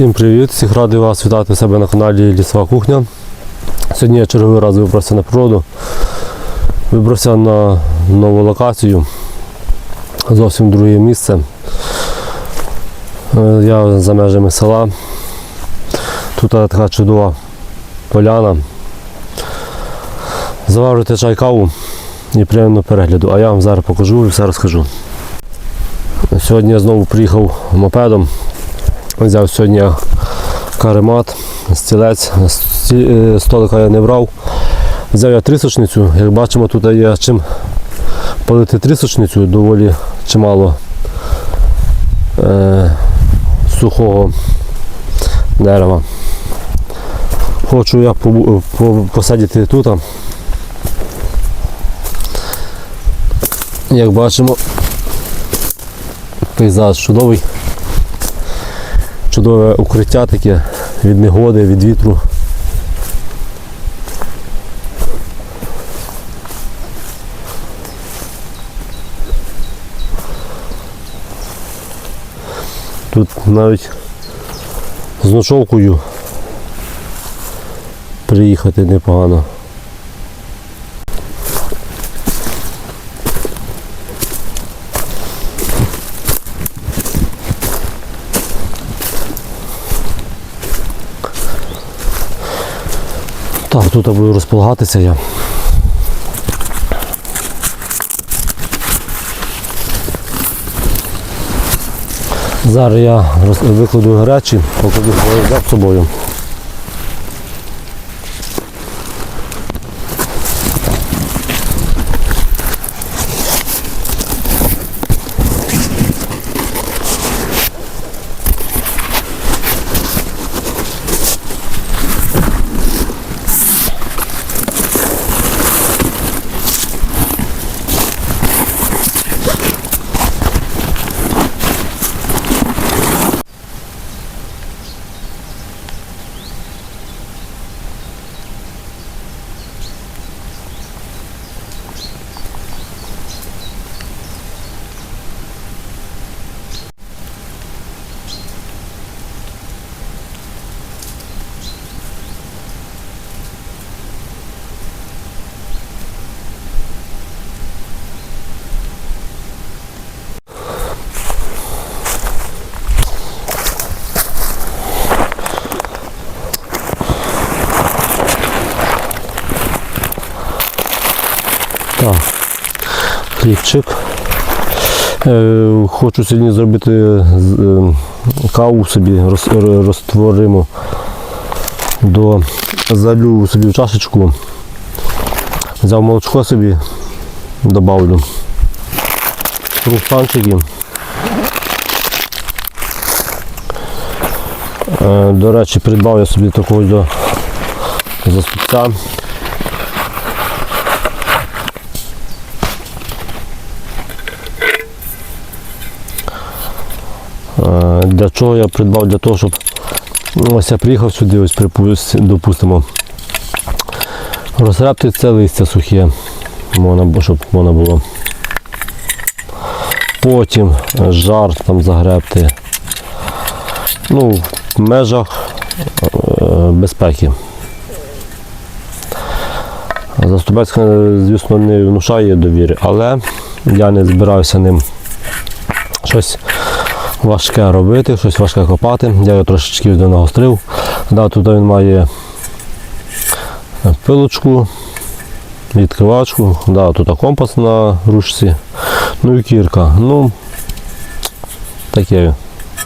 Всім привіт! Всіх радий вас вітати себе на каналі Лісова кухня. Сьогодні я черговий раз вибрався на природу. Вибрався на нову локацію. Зовсім друге місце. Е, Я за межами села. Тут така чудова поляна. Заварюйте чай каву і приємного перегляду. А я вам зараз покажу і все розкажу. Сьогодні я знову приїхав мопедом. Взяв сьогодні каремат, стілець, е, столика я не брав. Взяв я трісочницю. Як бачимо, тут є чим палити трісочницю, доволі чимало е, сухого дерева. Хочу я посадити тут. Як бачимо, пейзаж чудовий чудове укриття таке від негоди, від вітру. Тут навіть з ночовкою приїхати непогано. Буду розполагатися я. Зараз я викладу речі, покладу з собою. Так, хлібчик. Е, хочу сьогодні зробити е, каву собі розтворимо. До залю собі в чашечку. Взяв молочко собі, добавлю. Рухтанчики. Е, До речі, придбав я собі такого заступця. Для чого я придбав? Для того, щоб ну, ось я приїхав сюди, ось допустимо. Розребти це листя сухе, щоб можна було. Потім е, жар там загребти. Ну, в межах е, безпеки. Заступець, е, звісно, не внушає довіри, але я не збираюся ним щось важке робити, щось важке копати. Я його трошечки нагострив. Да, тут він має пилочку, відкривачку, да, тут компас на ручці, ну і кірка. Ну, таке.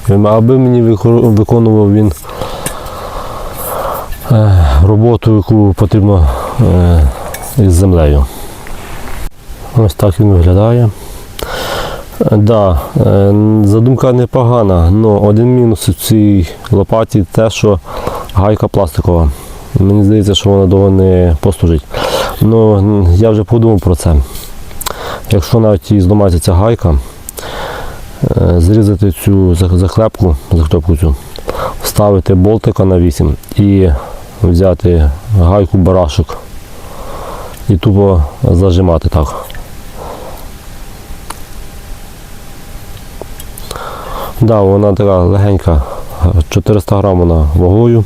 Аби мені виконував він е, роботу, яку потрібно е, із землею. Ось так він виглядає. Да, е, задумка непогана, але один мінус у цій лопаті те, що гайка пластикова. Мені здається, що вона довго не послужить. Ну, я вже подумав про це. Якщо навіть і зламається ця гайка, е, зрізати цю зах- заклепку, заклепку цю, вставити болтика на 8 і взяти гайку барашок і тупо зажимати так. Да, вона така легенька 400 грам вона вагою.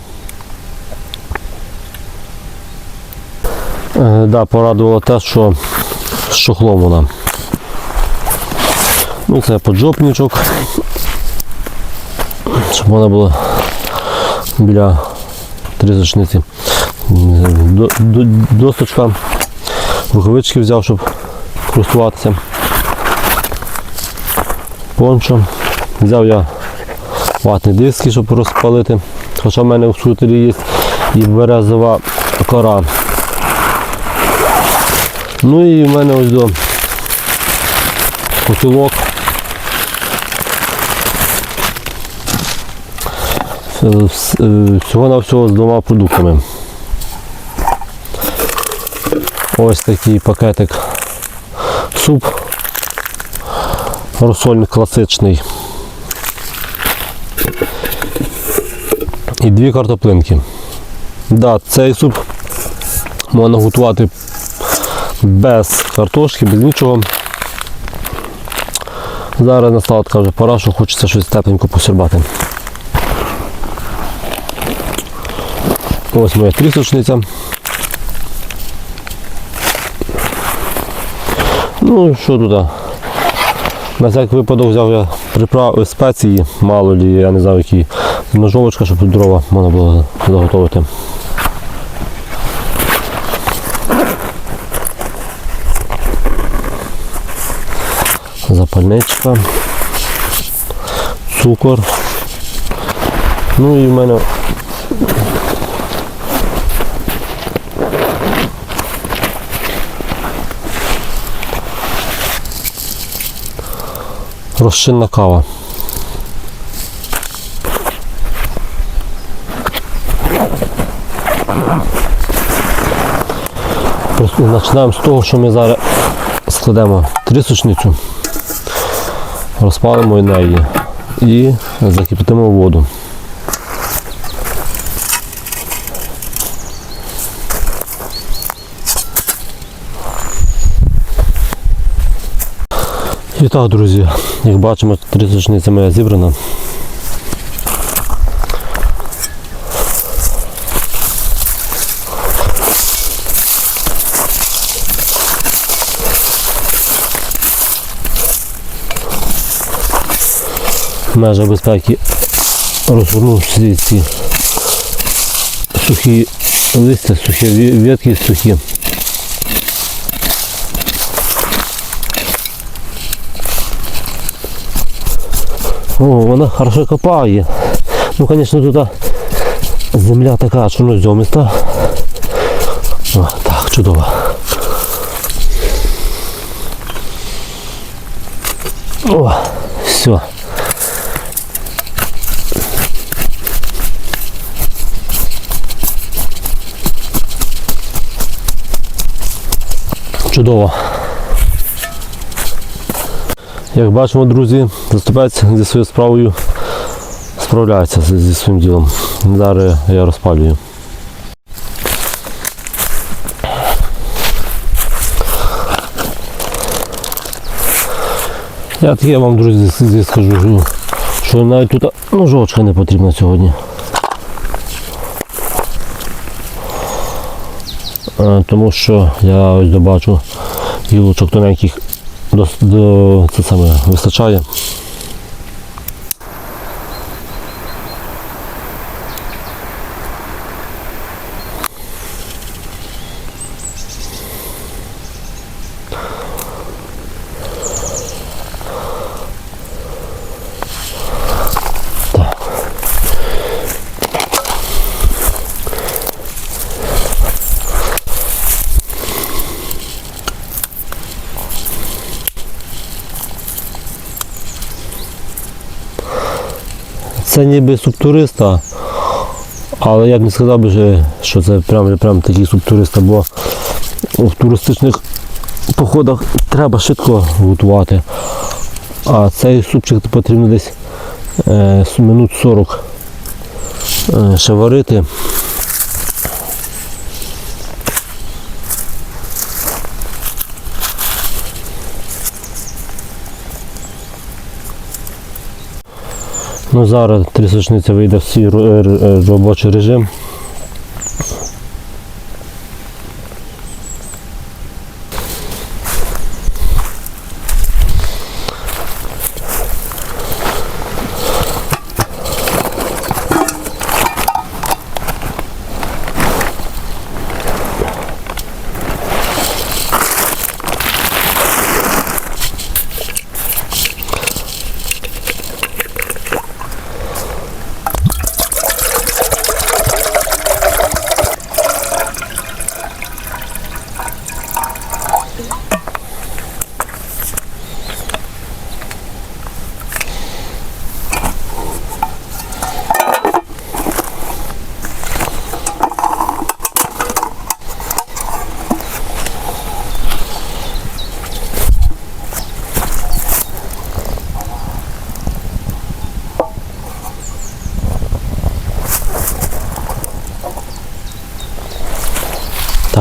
Е, да, порадувало те, що з чохлом вона. Ну, це поджопничок. Щоб вона була біля трізочниці. До, до, досточка. Рукавички взяв, щоб користуватися. Пончо. Взяв я ватні диски, щоб розпалити. Хоча в мене у скутері є і березова кора. Ну і в мене ось до котілок. Всього на всього з двома продуктами. Ось такий пакетик суп. Розсольник класичний. І дві картоплинки. Да, цей суп можна готувати без картошки, без нічого. Зараз настала така вже пора, що хочеться щось тепленько посербати. Ось моя трісочниця. Ну що тут? На всяк випадок взяв я приправи спеції, мало лі, я не знаю які ножовочка, щоб тут дрова можна було заготовити. Запальничка, цукор. Ну і в мене розчинна кава. Починаємо з того, що ми зараз складемо трісочницю, розпалимо неї і закипятимо воду. І так, друзі, як бачимо, трісочниця моя зібрана. Межа безпеки розгорнув всі ці сухі листя, сухі ветки сухі. О, вона хорошо копає. Ну, звісно, тут земля така чорнозьомиста. О, так, чудово. О, все. Чудово. Як бачимо, друзі, заступець зі своєю справою справляється зі, своїм ділом. Зараз я розпалюю. Я таке вам, друзі, скажу, що навіть тут ножовочка не потрібна сьогодні. Тому що я ось добачу гілочок тоненьких до, до це саме вистачає. Це ніби субтуриста, але я б не сказав би, що- це прям, прям такий субтуриста, бо в туристичних походах треба швидко готувати. А цей супчик потрібно десь е, минут 40 е, ще варити. Ну, зараз трісочниця вийде в свій е, е, робочий режим.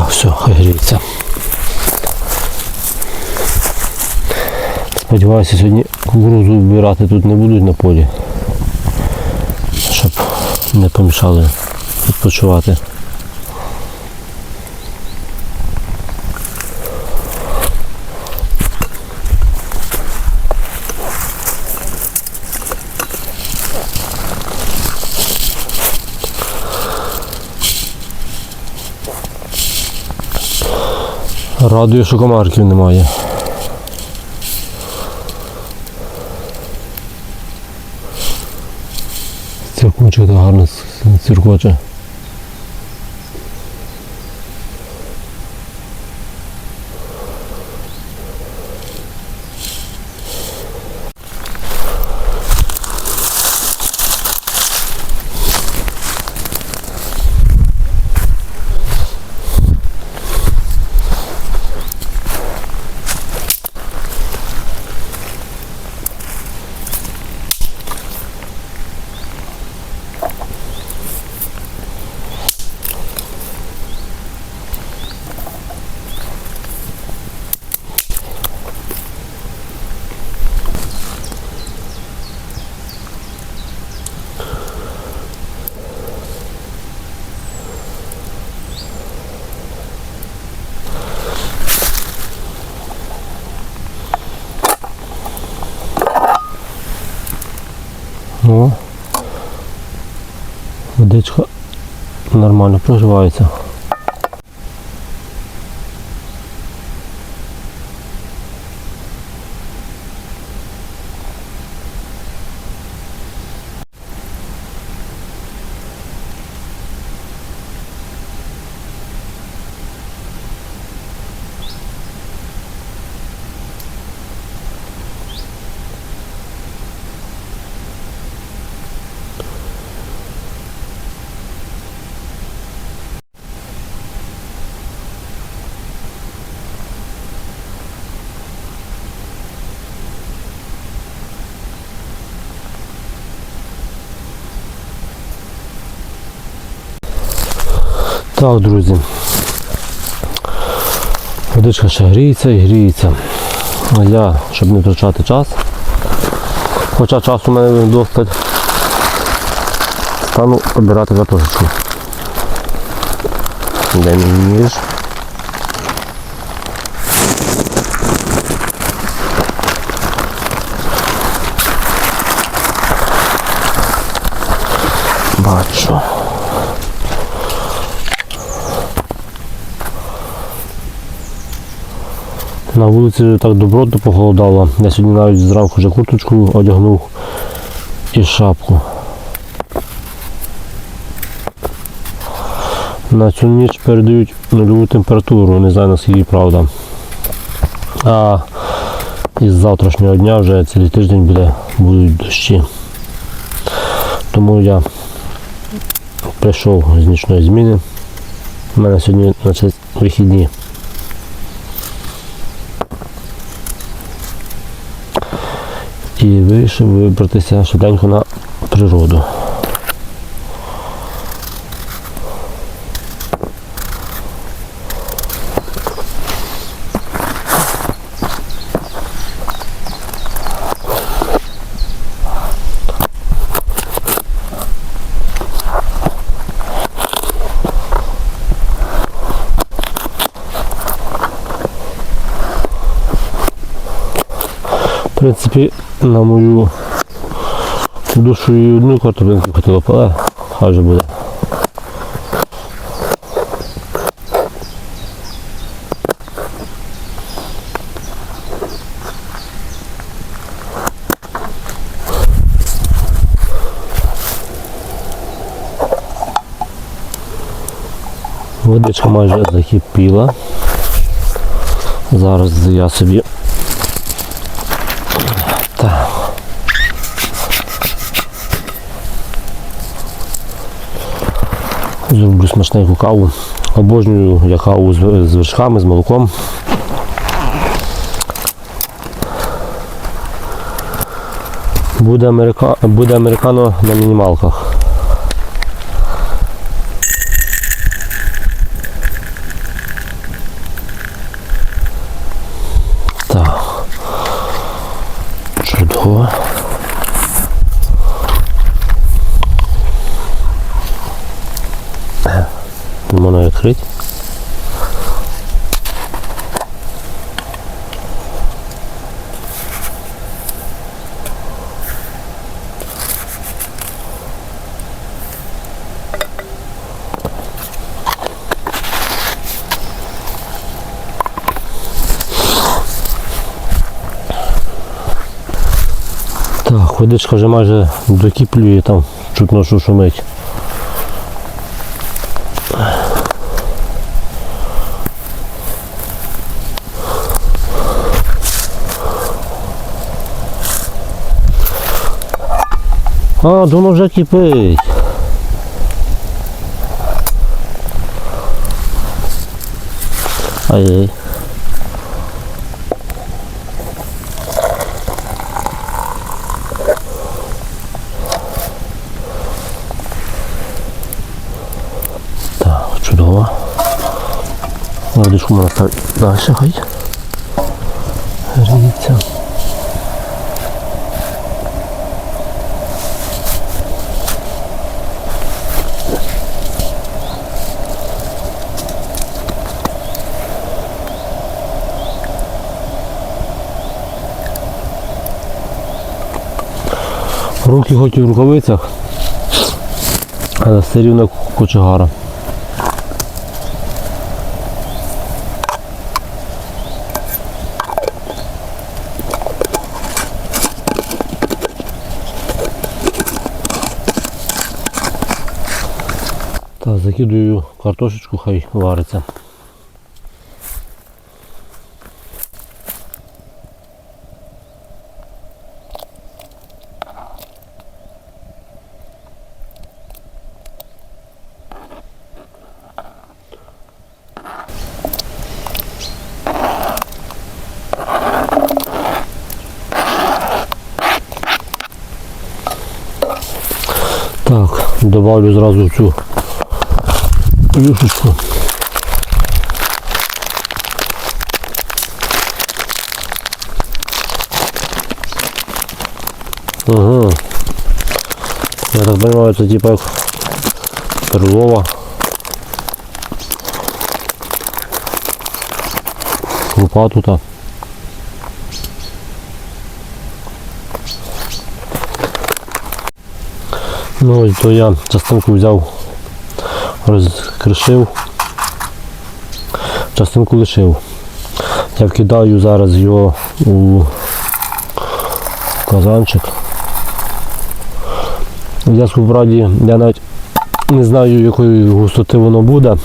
Все, хай гріється. Сподіваюся, сьогодні кукурузу вбирати тут не будуть на полі, щоб не помішали відпочивати. Радує, що комарків немає. Циркунчик так гарно с- с- циркоче. Водичка нормально проживається. Так, друзі. Водичка ще гріється і гріється. А я, щоб не втрачати час, хоча часу у мене достать, стану обирати картошечку. Де мій ніж? Бачу. На вулиці так добротно похолодало. Я сьогодні навіть зранку вже курточку одягнув і шапку. На цю ніч передають нульову температуру, не знаю наскільки правда. А із завтрашнього дня вже цілий тиждень буде, будуть дощі. Тому я прийшов з нічної зміни. У мене сьогодні значить, вихідні. і вирішив вибратися швиденько на природу. В принципі, на мою душу і одну картоплинку хотіло, але хай вже буде. Водичка майже закипіла. Зараз я собі Зроблю смачненьку каву. Обожнюю я каву з вершками, з молоком. Буде, америка... Буде американо на мінімалках. Так. Чудово. Не можна відкрити. Так, водичка вже майже докіплює там, чутно, що шумить. А, думав вже кипить. Ай-яй. Так, чудово. Водичку можна ставити далі хай. Гріється. Руки хоч і в рукавицях, але все рівно кочегара. Так, закидую картошечку, хай вариться. Так, добавлю зразу цю юшечку. Ага. Я так понимаю, это типа перлова. Крупа тут. Ну то я частинку взяв, розкришив, частинку лишив. Я вкидаю зараз його у казанчик. Я субраді, я навіть не знаю якої густоти воно буде.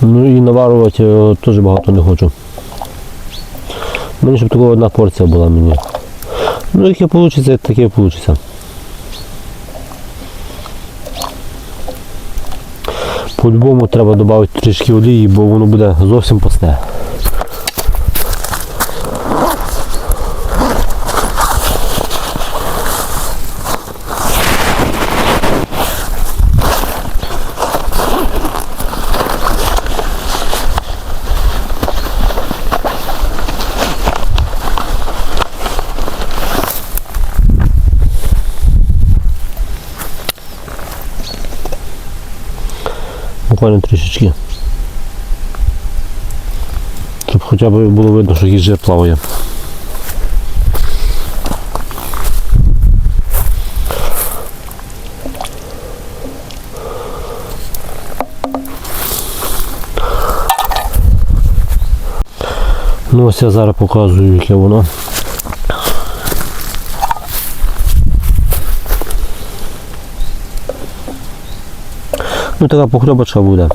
Ну і наварувати теж багато не хочу. Мені щоб така одна порція була мені. Ну яке вийде, таке вийде. По-любому треба додати трішки олії, бо воно буде зовсім пасне. Буквально трішечки. хоча б було видно, що жир плаває. Ну ось я зараз показую, яке воно. Ну така похльобочка буде.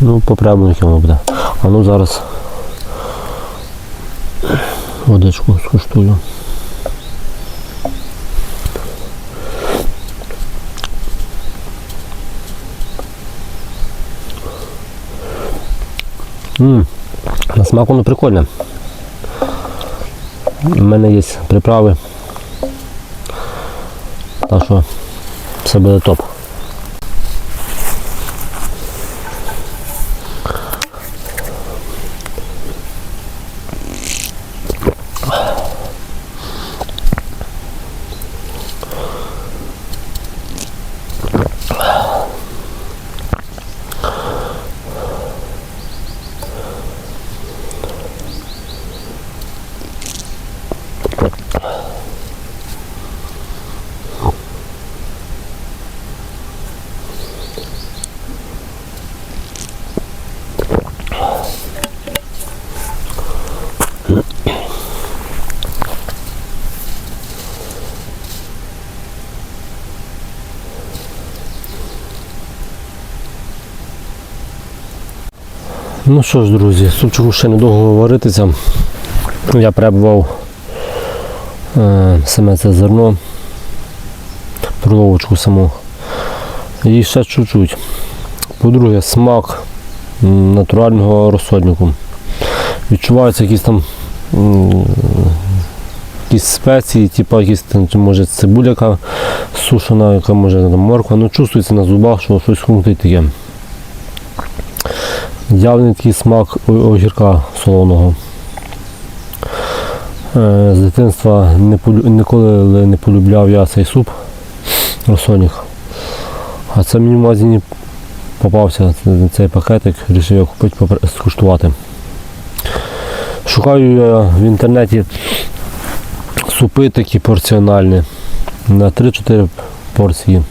Ну, яке воно буде. А ну зараз водичку скуштую. Ммм, на смак воно прикольне. У мене є приправи. Так що все буде топ. Ну що ж, друзі, супчику ще недовго варитися. Я перебував е, саме це зерно, проловочку саму. І ще чуть-чуть. По-друге, смак натурального розсаднику. Відчуваються якісь там якісь спеції, типу якісь там, може цибуляка сушена, яка може там морква. Ну чувствується на зубах, що щось хрумтить таке. Явний такий смак огірка солоного. Е, З дитинства ніколи не полюбляв я цей суп розсольник. А це мені в магазині попався цей пакетик, вирішив його купити, скуштувати. Шукаю я в інтернеті супи такі порціональні на 3-4 порції.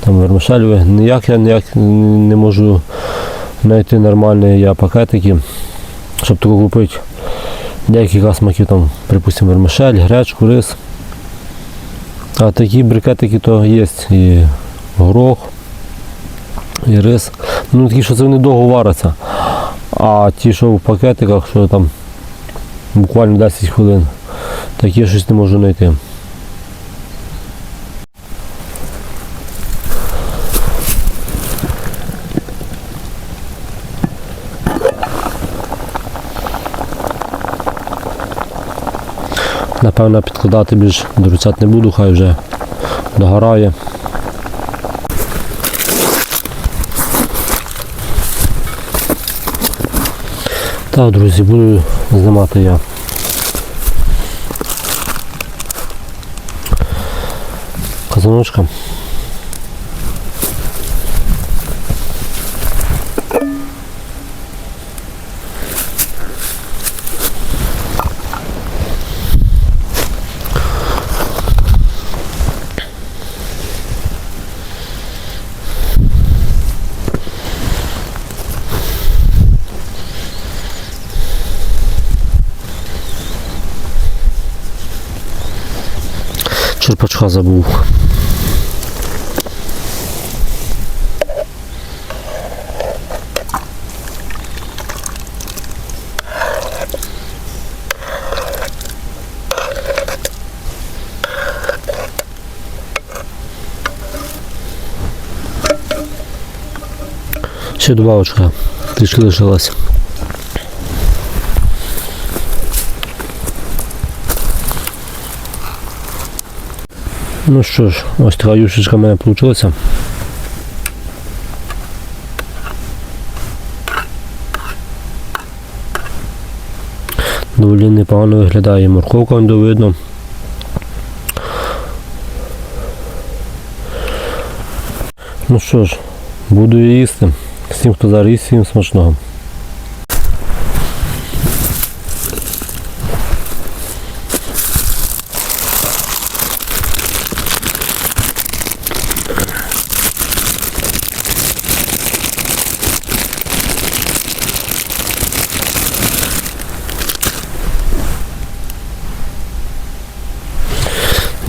Там вермишелеві. Ніяк я ніяк не можу знайти нормальні я пакетики, щоб таку купити декілька смаків, там, припустимо, вермишель, гречку, рис. А такі брикетики то є і горох, і рис. Ну такі, що це вони довго варяться. А ті, що в пакетиках, що там буквально 10 хвилин, такі щось не можу знайти. Напевно, підкладати більш до руцят не буду, хай вже догорає. Так, друзі, буду знімати я. Казаночка. Черпачка забув. Ще добавочка трішки лишилась. Ну що ж, ось така юшечка в мене вийшла. Доволі непогано виглядає морковка, видно. Ну що ж, буду їсти. Всім, хто зараз їсть, всім смачного.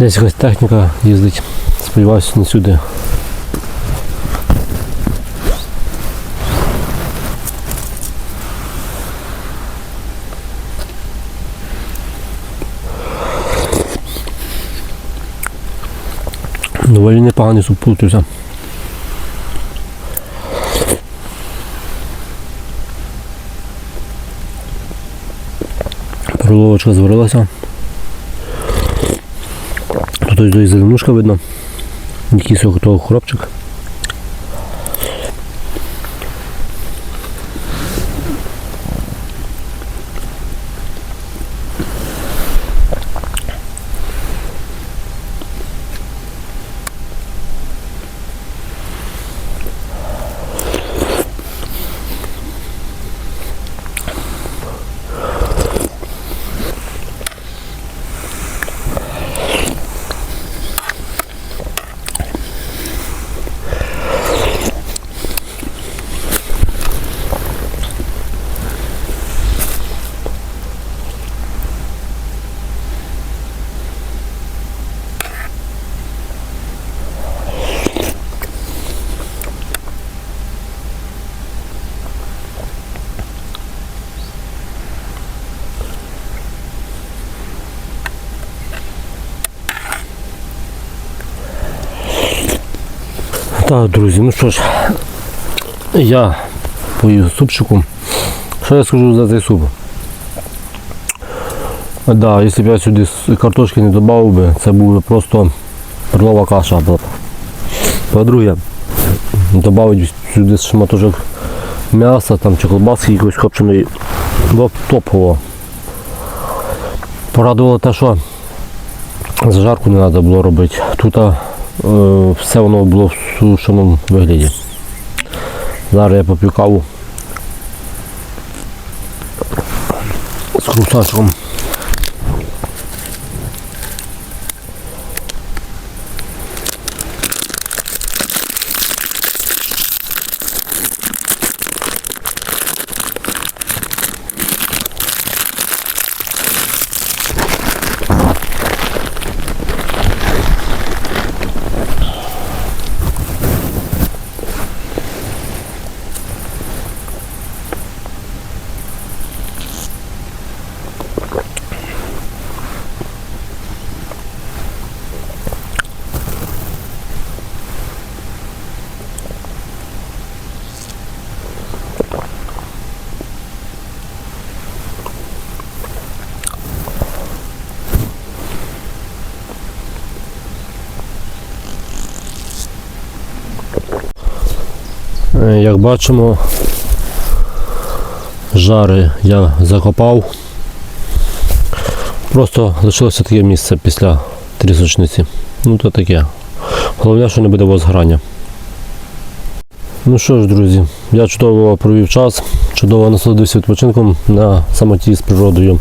Десь якась техніка їздить. Сподіваюся, не сюди. Доволі непоганий суп получився. Проловочка зварилася. Ось зеленушка видно. Якийсь того хлопчик. Так, друзі, ну що ж, я поїв супчику. Що я скажу за цей суп? Да, якщо б я сюди картошки не додав би, це би просто перлова каша. По-друге, додати сюди шматочок м'яса там, чи колбаски якоїсь копченої. Було б топово. Порадувало те, що зажарку не треба було робити. Тут все воно було в сушеному вигляді. Зараз я поп'ю каву з крусачком. Як бачимо, жари я закопав. Просто лишилося таке місце після трісочниці. Ну то таке. Головне, що не буде возграння. Ну що ж, друзі, я чудово провів час, чудово насолодився відпочинком на самоті з природою.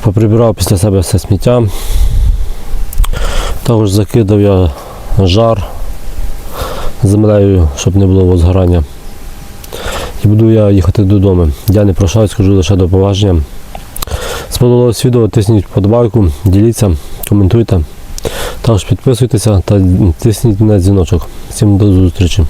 Поприбирав після себе все сміття. Також закидав я жар землею, щоб не було возгорання. І буду я їхати додому. Я не прощаюсь, скажу лише до побачення. Сподобалось відео, тисніть подобайку, діліться, коментуйте. Також підписуйтеся та тисніть на дзвіночок. Всім до зустрічі.